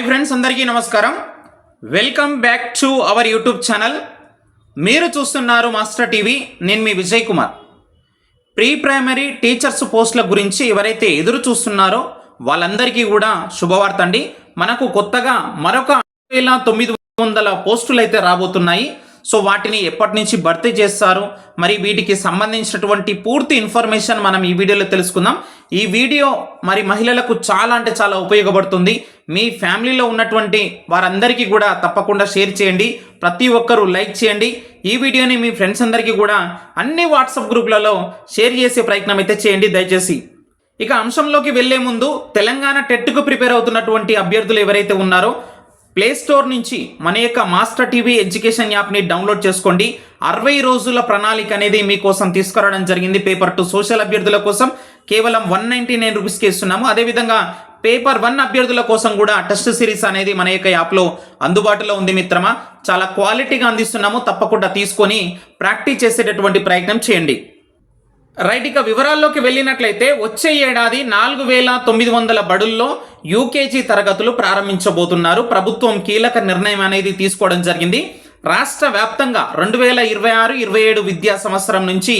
Hi friends అందరికీ నమస్కారం. Welcome back to our YouTube channel. మీరు చూస్తున్నారు మాస్టర్ టీవీ నేను మీ Vijay Kumar. Pre primary teachers పోస్టుల గురించి ఎవరైతే ఎదురు చూస్తున్నారో వాళ్ళందరికీ కూడా శుభవార్త అండి. మనకు కొత్తగా మరొక వేల తొమ్మిది వందల పోస్టులు అయితే రాబోతున్నాయి. సో వాటిని ఎప్పటి నుంచి భర్తీ చేస్తారు? మరి వీటికి సంబంధించినటువంటి పూర్తి ఇన్ఫర్మేషన్ మనం ఈ వీడియోలో తెలుసుకుందాం. ఈ వీడియో మరి మహిళలకు చాలా అంటే చాలా ఉపయోగపడుతుంది. మీ ఫ్యామిలీలో ఉన్నటువంటి వారందరికీ కూడా తప్పకుండా షేర్ చేయండి. ప్రతి ఒక్కరూ లైక్ చేయండి. ఈ వీడియోని మీ ఫ్రెండ్స్ అందరికీ కూడా అన్ని వాట్సాప్ గ్రూపులలో షేర్ చేసే ప్రయత్నం అయితే చేయండి దయచేసి. ఇక అంశంలోకి వెళ్ళే ముందు తెలంగాణ టెట్కు ప్రిపేర్ అవుతున్నటువంటి అభ్యర్థులు ఎవరైతే ఉన్నారో ప్లే స్టోర్ నుంచి మన యొక్క మాస్టర్ టీవీ ఎడ్యుకేషన్ యాప్ని డౌన్లోడ్ చేసుకోండి. అరవై రోజుల ప్రణాళిక అనేది మీకోసం తీసుకురావడం జరిగింది. పేపర్ టు సోషల్ అభ్యర్థుల కోసం కేవలం వన్ నైంటీ నైన్ రూపీస్కి ఇస్తున్నాము. అదేవిధంగా పేపర్ వన్ అభ్యర్థుల కోసం కూడా టెస్ట్ సిరీస్ అనేది మన యొక్క యాప్లో అందుబాటులో ఉంది మిత్రమా. చాలా క్వాలిటీగా అందిస్తున్నాము. తప్పకుండా తీసుకొని ప్రాక్టీస్ చేసేటటువంటి ప్రయత్నం చేయండి. రైట్ ఇక వివరాల్లోకి వెళ్ళినట్లయితే వచ్చే ఏడాది నాలుగు వేల తొమ్మిది వందల బడుల్లో యూకేజీ తరగతులు ప్రారంభించబోతున్నారు. ప్రభుత్వం కీలక నిర్ణయం అనేది తీసుకోవడం జరిగింది. రాష్ట్ర వ్యాప్తంగా రెండు వేల ఇరవై ఆరు ఇరవై ఏడు విద్యా సంవత్సరం నుంచి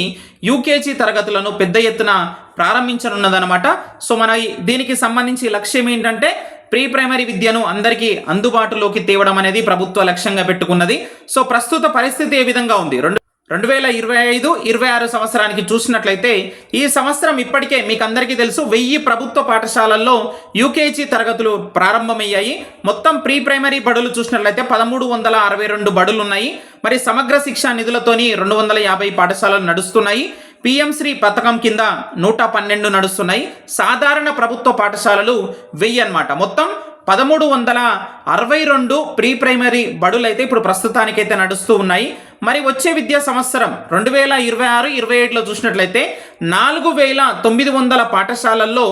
యూకేజీ తరగతులను పెద్ద ఎత్తున ప్రారంభించనున్నదనమాట సో మన దీనికి సంబంధించి లక్ష్యం ఏంటంటే ప్రీ ప్రైమరీ విద్యను అందరికీ అందుబాటులోకి తేవడం అనేది ప్రభుత్వ లక్ష్యంగా పెట్టుకున్నది. సో ప్రస్తుత పరిస్థితి ఏ విధంగా ఉంది? రెండు రెండు వేల ఇరవై ఐదు ఇరవై ఆరు సంవత్సరానికి చూసినట్లయితే ఈ సంవత్సరం ఇప్పటికే మీకు అందరికీ తెలుసు వెయ్యి ప్రభుత్వ పాఠశాలల్లో యూకేజీ తరగతులు ప్రారంభమయ్యాయి. మొత్తం ప్రీ ప్రైమరీ బడులు చూసినట్లయితే పదమూడు వందల అరవై రెండు బడులు ఉన్నాయి మరి సమగ్ర శిక్షా నిధులతోని రెండు వందల యాభై పాఠశాలలు నడుస్తున్నాయి. పిఎం శ్రీ పథకం కింద నూట పన్నెండు నడుస్తున్నాయి. సాధారణ ప్రభుత్వ పాఠశాలలు వెయ్యి అన్నమాట. మొత్తం పదమూడు వందల అరవై రెండు ప్రీ ప్రైమరీ బడులైతే ఇప్పుడు ప్రస్తుతానికైతే నడుస్తూ ఉన్నాయి. మరి వచ్చే విద్యా సంవత్సరం రెండు వేల ఇరవై ఆరు ఇరవై ఏడులో చూసినట్లయితే నాలుగు వేల తొమ్మిది వందల పాఠశాలల్లో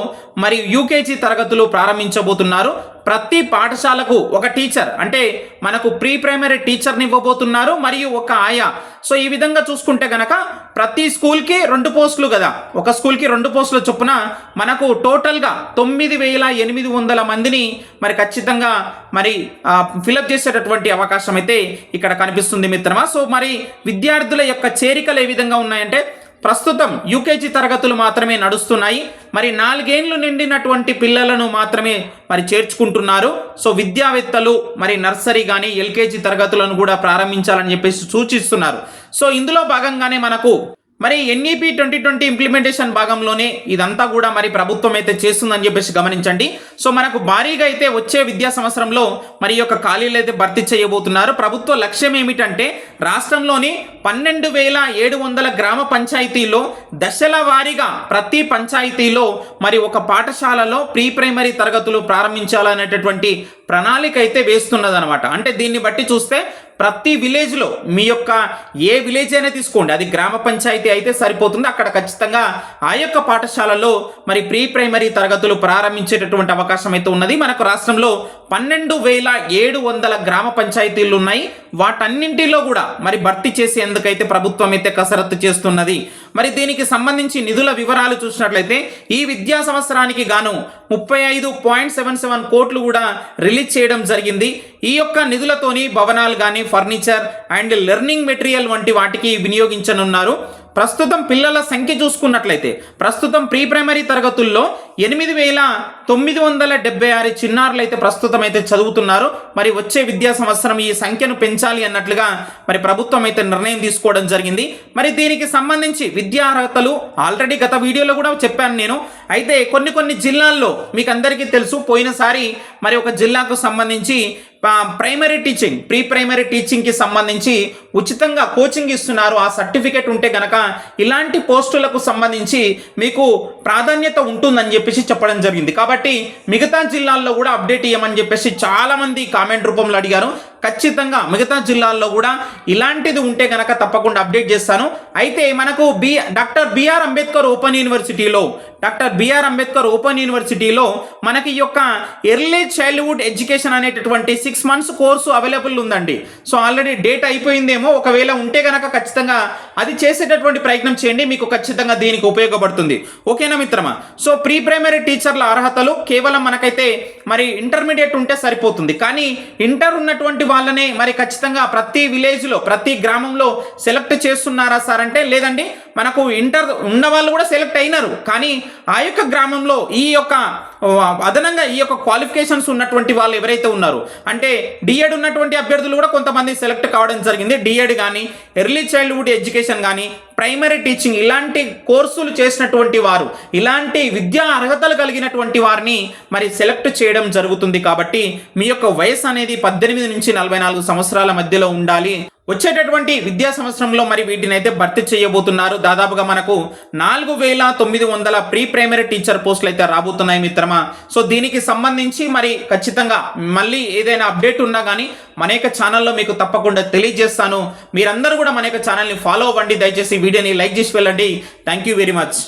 మరి యూకేజీ తరగతులు ప్రారంభించబోతున్నారు. ప్రతి పాఠశాలకు ఒక టీచర్ అంటే మనకు ప్రీ ప్రైమరీ టీచర్ని ఇవ్వబోతున్నారు మరియు ఒక ఆయా. సో ఈ విధంగా చూసుకుంటే గనక ప్రతి స్కూల్కి రెండు పోస్టులు కదా. ఒక స్కూల్కి రెండు పోస్టుల చొప్పున మనకు టోటల్గా తొమ్మిది వేల ఎనిమిది వందల మందిని మరి ఖచ్చితంగా మరి ఫిలప్ చేసేటటువంటి అవకాశం అయితే ఇక్కడ కనిపిస్తుంది మిత్రమా. సో మరి విద్యార్థుల యొక్క చేరికలు ఏ విధంగా ఉన్నాయంటే ప్రస్తుతం యూకేజీ తరగతులు మాత్రమే నడుస్తున్నాయి. మరి నాలుగేండ్లు నిండినటువంటి పిల్లలను మాత్రమే మరి చేర్చుకుంటున్నారు. సో విద్యావేత్తలు మరి నర్సరీ కానీ ఎల్కేజీ తరగతులను కూడా ప్రారంభించాలని చెప్పేసి సూచిస్తున్నారు. సో ఇందులో భాగంగానే మనకు మరి ఎన్ఈపి ట్వంటీ ట్వంటీ ఇంప్లిమెంటేషన్ భాగంలోనే ఇదంతా కూడా మరి ప్రభుత్వం అయితే చేస్తుందని చెప్పేసి గమనించండి. సో మనకు భారీగా అయితే వచ్చే విద్యా సంవత్సరంలో మరి యొక్క ఖాళీలు అయితే భర్తీ చేయబోతున్నారు. ప్రభుత్వ లక్ష్యం ఏమిటంటే రాష్ట్రంలోని పన్నెండు వేల ఏడు వందల గ్రామ పంచాయతీలో దశల వారీగా ప్రతి పంచాయతీలో మరి ఒక పాఠశాలలో ప్రీ ప్రైమరీ తరగతులు ప్రారంభించాలనేటటువంటి ప్రణాళిక అయితే వేస్తున్నదనమాట. అంటే దీన్ని బట్టి చూస్తే ప్రతి విలేజ్లో మీ యొక్క ఏ విలేజ్ అయినా తీసుకోండి. అది గ్రామ పంచాయతీ అయితే సరిపోతుంది. అక్కడ ఖచ్చితంగా ఆ యొక్క పాఠశాలలో మరి ప్రీ ప్రైమరీ తరగతులు ప్రారంభించేటటువంటి అవకాశం అయితే ఉన్నది. మనకు రాష్ట్రంలో పన్నెండు వేల ఏడు వందల గ్రామ పంచాయతీలు ఉన్నాయి. వాటన్నింటిలో కూడా మరి భర్తీ చేసేందుకైతే ప్రభుత్వం అయితే కసరత్తు చేస్తున్నది? మరి దీనికి సంబంధించి నిధుల వివరాలు చూసినట్లయితే ఈ విద్యా సంవత్సరానికి గాను ముప్పై ఐదు పాయింట్ సెవెన్ సెవెన్ కోట్లు కూడా రిలీజ్ చేయడం జరిగింది. ఈ యొక్క నిధులతోని భవనాలు కానీ ఫర్నిచర్ అండ్ లెర్నింగ్ మెటీరియల్ వంటి వాటికి వినియోగించనున్నారు. ప్రస్తుతం పిల్లల సంఖ్య చూసుకున్నట్లయితే ప్రస్తుతం ప్రీ ప్రైమరీ తరగతుల్లో ఎనిమిది వేల తొమ్మిది వందల డెబ్బై ఆరు చిన్నారులు అయితే ప్రస్తుతం అయితే చదువుతున్నారు. మరి వచ్చే విద్యా సంవత్సరం ఈ సంఖ్యను పెంచాలి అన్నట్లుగా మరి ప్రభుత్వం అయితే నిర్ణయం తీసుకోవడం జరిగింది. మరి దీనికి సంబంధించి విద్యా అర్హతలు ఆల్రెడీ గత వీడియోలో కూడా చెప్పాను నేను. అయితే కొన్ని కొన్ని జిల్లాల్లో మీకు అందరికీ తెలుసు పోయినసారి మరి ఒక జిల్లాకు సంబంధించి ప్రైమరీ టీచింగ్ ప్రీ ప్రైమరీ టీచింగ్కి సంబంధించి ఉచితంగా కోచింగ్ ఇస్తున్నారు. ఆ సర్టిఫికేట్ ఉంటే గనక ఇలాంటి పోస్టులకు సంబంధించి మీకు ప్రాధాన్యత ఉంటుందని చెప్పేసి చెప్పడం జరిగింది. కాబట్టి మిగతా జిల్లాల్లో కూడా అప్డేట్ ఇవ్వమని చెప్పేసి చాలా మంది కామెంట్ రూపంలో అడిగారు. ఖచ్చితంగా మిగతా జిల్లాల్లో కూడా ఇలాంటిది ఉంటే కనుక తప్పకుండా అప్డేట్ చేస్తాను. అయితే మనకు B doctor BR Ambedkar open యూనివర్సిటీలో డాక్టర్ బిఆర్ అంబేద్కర్ ఓపెన్ యూనివర్సిటీలో మనకి ఈ యొక్క ఎర్లీ చైల్డ్హుడ్ ఎడ్యుకేషన్ అనేటటువంటి సిక్స్ మంత్స్ కోర్సు అవైలబుల్ ఉందండి. సో ఆల్రెడీ డేట్ అయిపోయిందేమో ఒకవేళ ఉంటే కనుక ఖచ్చితంగా అది చేసేటటువంటి ప్రయత్నం చేయండి మీకు ఖచ్చితంగా దీనికి ఉపయోగపడుతుంది. ఓకేనా మిత్రమా? సో ప్రీ ప్రైమరీ టీచర్ల అర్హతలు కేవలం మనకైతే మరి ఇంటర్మీడియట్ ఉంటే సరిపోతుంది. కానీ ఇంటర్ ఉన్నటువంటి వాళ్ళనే మరి ఖచ్చితంగా ప్రతి విలేజ్లో ప్రతి గ్రామంలో సెలెక్ట్ చేస్తున్నారా సార్ అంటే లేదండి మనకు ఇంటర్ ఉన్న వాళ్ళు కూడా సెలెక్ట్ అయినారు. కానీ ఆ యొక్క గ్రామంలో ఈ యొక్క అదనంగా ఈ యొక్క క్వాలిఫికేషన్స్ ఉన్నటువంటి వాళ్ళు ఎవరైతే ఉన్నారు అంటే డిఎడ్ ఉన్నటువంటి అభ్యర్థులు కూడా కొంతమంది సెలెక్ట్ కావడం జరిగింది. డిఎడ్ కానీ ఎర్లీ చైల్డ్హుడ్ ఎడ్యుకేషన్ కానీ ప్రైమరీ టీచింగ్ ఇలాంటి కోర్సులు చేసినటువంటి వారు ఇలాంటి విద్యా అర్హతలు కలిగినటువంటి వారిని మరి సెలెక్ట్ చేయడం జరుగుతుంది కాబట్టి మీ యొక్క వయసు అనేది పద్దెనిమిది నుంచి నలభై నాలుగు సంవత్సరాల మధ్యలో ఉండాలి. వచ్చేటటువంటి విద్యా సంవత్సరంలో మరి వీటిని అయితే భర్తీ చేయబోతున్నారు. దాదాపుగా మనకు నాలుగు వేల తొమ్మిది వందల ప్రీ ప్రైమరీ టీచర్ పోస్టులు అయితే రాబోతున్నాయి మిత్రమా. సో దీనికి సంబంధించి మరి ఖచ్చితంగా మళ్ళీ ఏదైనా అప్డేట్ ఉన్నా కానీ మన యొక్క ఛానల్లో మీకు తప్పకుండా తెలియజేస్తాను. మీరందరూ కూడా మన యొక్క ఛానల్ని ఫాలో అవ్వండి. దయచేసి వీడియోని లైక్ చేసి వెళ్ళండి. Thank you very much.